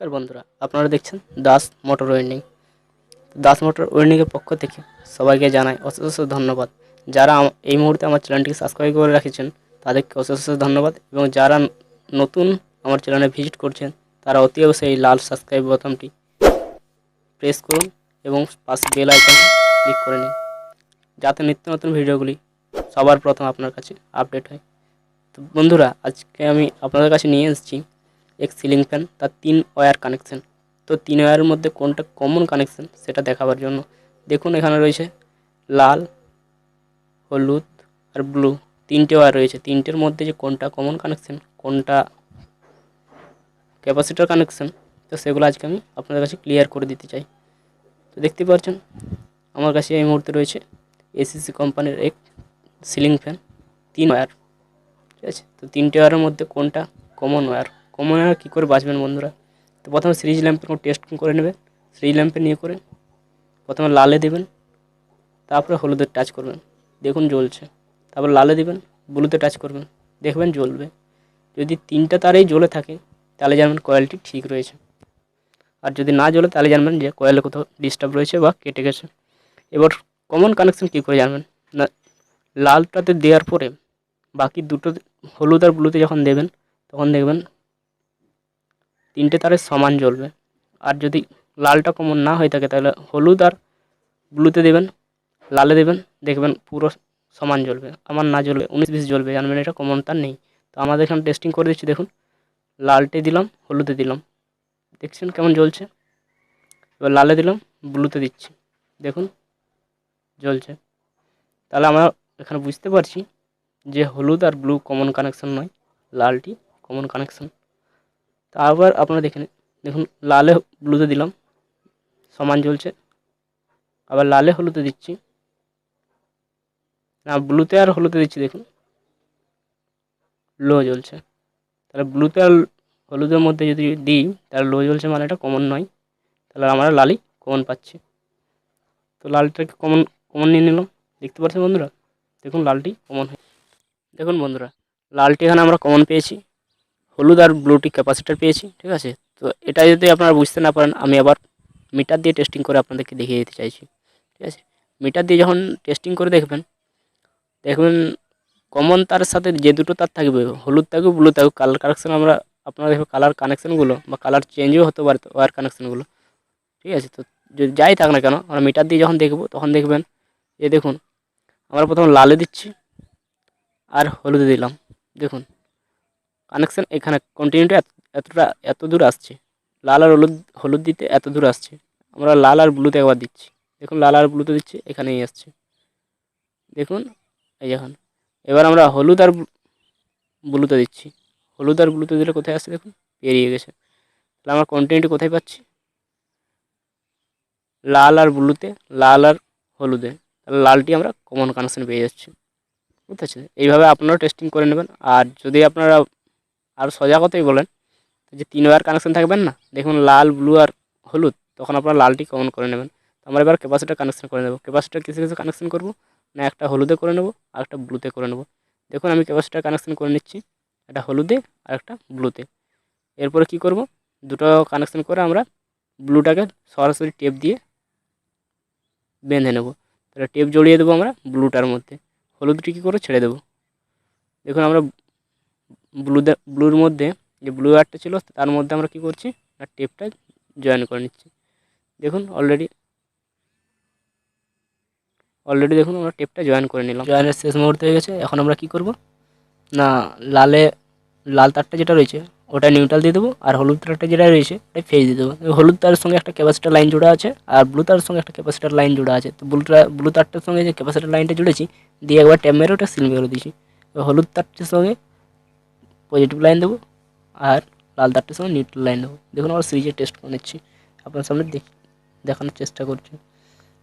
নমস্কার বন্ধুরা, আপনারা দেখছেন Das motor winding Das motor ওয়েন্ডিংয়ের পক্ষ থেকে সবাইকে জানাই অশেষ অশেষ ধন্যবাদ। যারা এই মুহূর্তে আমার চ্যানেলটিকে সাবস্ক্রাইব করে রেখেছেন, তাদেরকে অশেষ অশেষ ধন্যবাদ। এবং যারা নতুন আমার চ্যানেলে ভিজিট করছেন, তারা অতি অবশ্যই লাল সাবস্ক্রাইব বোতামটি প্রেস করুন এবং পাশে বেল আইকনটি ক্লিক করে নিন। যাতে নিত্য নতুন ভিডিওগুলি সবার প্রথম আপনার কাছে আপডেট হয়। তো বন্ধুরা, আজকে আমি আপনাদের কাছে নিয়ে এসেছি এক সিলিং ফ্যান তার তিন ওয়্যার কানেকশন তো তিন ওয়্যারের মধ্যে কোনটা কমন কানেকশন সেটা দেখাবার জন্য। দেখুন, এখানে রয়েছে লাল, হলুদ আর ব্লু তিনটে ওয়্যার রয়েছে। তিনটের মধ্যে যে কোনটা কমন কানেকশন কোনটা ক্যাপাসিটার কানেকশন তো সেগুলো আজকে আমি আপনাদের কাছে ক্লিয়ার করে দিতে চাই। তো দেখতে পাচ্ছেন, আমার কাছে এই মুহূর্তে রয়েছে এসিসি কোম্পানির এক সিলিং ফ্যান তিন ওয়্যার ঠিক আছে? তো তিনটে ওয়্যারের মধ্যে কোনটা কমন ওয়্যার কমন ওয়্যার কী করে বাঁচবেন বন্ধুরা? তো প্রথমে সিরিজ ল্যাম্পের টেস্ট করে নেবেন সিরিজ ল্যাম্পে নিয়ে করে প্রথমে লালে দেবেন, তারপরে হলুদে টাচ করবেন। দেখুন জ্বলছে। তারপর লালে দেবেন ব্লুতে টাচ করবেন। দেখবেন জ্বলবে। যদি তিনটা তারেই জ্বলে থাকে, তাহলে জানবেন কয়েলটি ঠিক রয়েছে। আর যদি না জ্বলে, তাহলে জানবেন যে কয়েলে কোথাও ডিস্টার্ব রয়েছে বা কেটে গেছে। এবার কমন কানেকশন কী করে জানবেন? না, লালটাতে দেওয়ার পরে বাকি দুটো হলুদ আর ব্লুতে যখন দেবেন, তখন দেখবেন তিনটে তারে সমান জ্বলবে। আর যদি লালটা কমন না হয়ে থাকে, তাহলে হলুদ আর ব্লুতে দেবেন, লালে দেবেন, দেখবেন পুরো সমান জ্বলবে। আমার না জ্বলবে, উনিশ বিশ জ্বলবে, জানবেন এটা কমন তার নেই। তো আমাদের এখানে টেস্টিং করে দিচ্ছি, দেখুন। লালটে দিলাম, হলুদে দিলাম। দেখছেন কেমন জ্বলছে? এবার লালে দিলাম, ব্লুতে দিচ্ছি। দেখুন, জ্বলছে। তাহলে আমরা এখানে বুঝতে পারছি যে হলুদ আর ব্লু কমন কানেকশন নয়, লালটি কমন কানেকশন তারপর আপনারা দেখে নিন। দেখুন, লালে ব্লুতে দিলাম। সমান জ্বলছে আবার লালে হলুদে দিচ্ছি। না, ব্লুতে আর হলুদে দিচ্ছি, দেখুন। লো জ্বলছে। তাহলে ব্লুতে আর হলুদের মধ্যে যদি দিই, তাহলে লো জ্বলছে মানে এটা কমন নয়। তাহলে আমরা লালই কমন পাচ্ছি। তো লালটাকে কমন কমন নিয়ে নিলাম। দেখতে পাচ্ছেন বন্ধুরা? দেখুন, লালটি কমন হয় দেখুন বন্ধুরা, লালটি এখানে আমরা কমন পেয়েছি। হলুদ আর ব্লুটি ক্যাপাসিটার পেয়েছি, ঠিক আছে? তো এটা যদি আপনারা বুঝতে না পারেন, আমি আবার মিটার দিয়ে টেস্টিং করে আপনাদেরকে দেখিয়ে দিতে চাইছি, ঠিক আছে? মিটার দিয়ে যখন টেস্টিং করে দেখবেন দেখবেন কমন তার সাথে যে দুটো তার থাকবে, হলুদ থাকুক ব্লু থাকুক কালার কানেকশান আমরা আপনারা দেখবেন কালার কানেকশনগুলো বা কালার চেঞ্জও হতে পারে ওয়ার কানেকশানগুলো ঠিক আছে? তো যদি যাই থাক না কেন, আমরা মিটার দিয়ে যখন দেখব, তখন দেখবেন যে দেখুন, আমরা প্রথমে লালে দিচ্ছি আর হলুদে দিলাম, দেখুন। কানেকশান এখানে কন্টিনিউটি এতটা, এত দূর আসছে। লাল আর হলুদ হলুদ দিতে এত দূর আসছে। আমরা লাল আর ব্লুতে একবার দিচ্ছি। দেখুন, লাল আর ব্লুতে দিচ্ছি, এখানেই আসছে। দেখুন, এই এখন। এবার আমরা হলুদ আর ব্লুতে দিচ্ছি। হলুদ আর ব্লুতে দিলে কোথায় আসছে দেখুন? পেরিয়ে গেছে। তাহলে আমরা কন্টিনিউটি কোথায় পাচ্ছি? লাল আর ব্লুতে লাল আর হলুদে। তাহলে লালটি আমরা কমন কানেকশান পেয়ে যাচ্ছি। বুঝতে পারছেন? এইভাবে আপনারাও টেস্টিং করে নেবেন। আর যদি আপনারা আর সোজা কথাই বলেন। যে তিন ওয়ার কানেকশন থাকবেন না, দেখুন লাল ব্লু আর হলুদ, তখন আপনারা লালটি কমন করে নেবেন। তো আমরা এবার ক্যাপাসিটার কানেকশন করে নেব। ক্যাপাসিটার কিছু কিছু কানেকশন করব? না একটা হলুদে করে নেব, আর একটা ব্লুতে করে নেব। দেখুন আমি ক্যাপাসিটার কানেকশন করে নিচ্ছি, একটা হলুদে আর একটা ব্লুতে এরপরে কি করব? দুটো কানেকশন করে আমরা ব্লুটাকে সরাসরি টেপ দিয়ে বেঁধে নেব। তাহলে টেপ জড়িয়ে দেবো আমরা ব্লুটার মধ্যে। হলুদটি কী করে? ছেড়ে দেবো। দেখুন আমরা ব্লুতে ব্লুর মধ্যে যে ব্লু ওয়ারটা ছিল, তার মধ্যে আমরা কী করছি? না টেপটা জয়েন করে নিচ্ছি। দেখুন অলরেডি অলরেডি দেখুন, আমরা টেপটা জয়েন করে নিলাম। জয়েনের শেষ মুহূর্তে হয়ে গেছে, এখন আমরা কী করব? না, লালে, লাল তারটা যেটা রয়েছে, ওটা নিউট্রাল দিয়ে দেবো, আর হলুদ তারটা যেটা রয়েছে ওটা ফেজ দিয়ে দেবো। হলুদ তারের সঙ্গে একটা ক্যাপাসিটার লাইন জোড়া আছে, আর ব্লু তারের সঙ্গে একটা ক্যাপাসিটার লাইন জোড়া আছে। তো ব্লুটা ব্লু তারটার সঙ্গে যে ক্যাপাসিটার লাইনটা জুড়েছি, দিয়ে একবার ট্যাপ মেরে ওটা সিল মেরে দিয়েছি। হলুদ তারটির সঙ্গে পজিটিভ লাইন দেবো আর লাল তারটির সঙ্গে নিউট্রাল লাইন দেবো। দেখুন আমরা সিরিজে টেস্ট করে নিচ্ছি। আপনার সামনে দেখ, দেখানোর চেষ্টা করছি।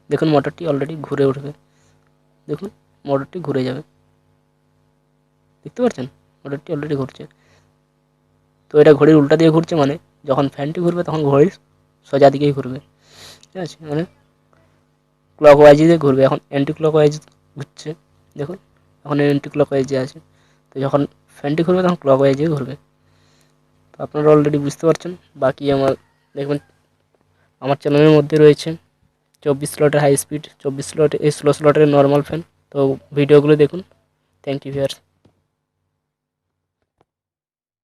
দেখুন মোটরটি অলরেডি ঘুরে উঠবে। দেখুন মোটরটি ঘুরে যাবে। দেখতে পাচ্ছেন? মোটরটি অলরেডি ঘুরছে। তো এটা ঘড়ির উল্টা দিয়ে ঘুরছে মানে যখন ফ্যানটি ঘুরবে তখন ঘড়ির সোজা দিকেই ঘুরবে। ঠিক আছে? মানে ক্লক ওয়াইজে ঘুরবে। এখন অ্যান্টি ক্লক ওয়াইজ ঘুরছে। দেখুন, এখন অ্যান্টি ক্লক ওয়াইজে আছে। তো যখন ফ্যানটি ঘুরবে তখন ক্লক ওয়াইজে ঘুরবে তো আপনারা অলরেডি বুঝতে পারছেন, বাকি আমার, দেখবেন আমার চ্যানেলের মধ্যে রয়েছে চব্বিশ স্লটের হাই স্পিড চব্বিশ স্লটে স্লো স্লটের নর্মাল ফ্যান তো ভিডিওগুলো দেখুন। Thank you viewers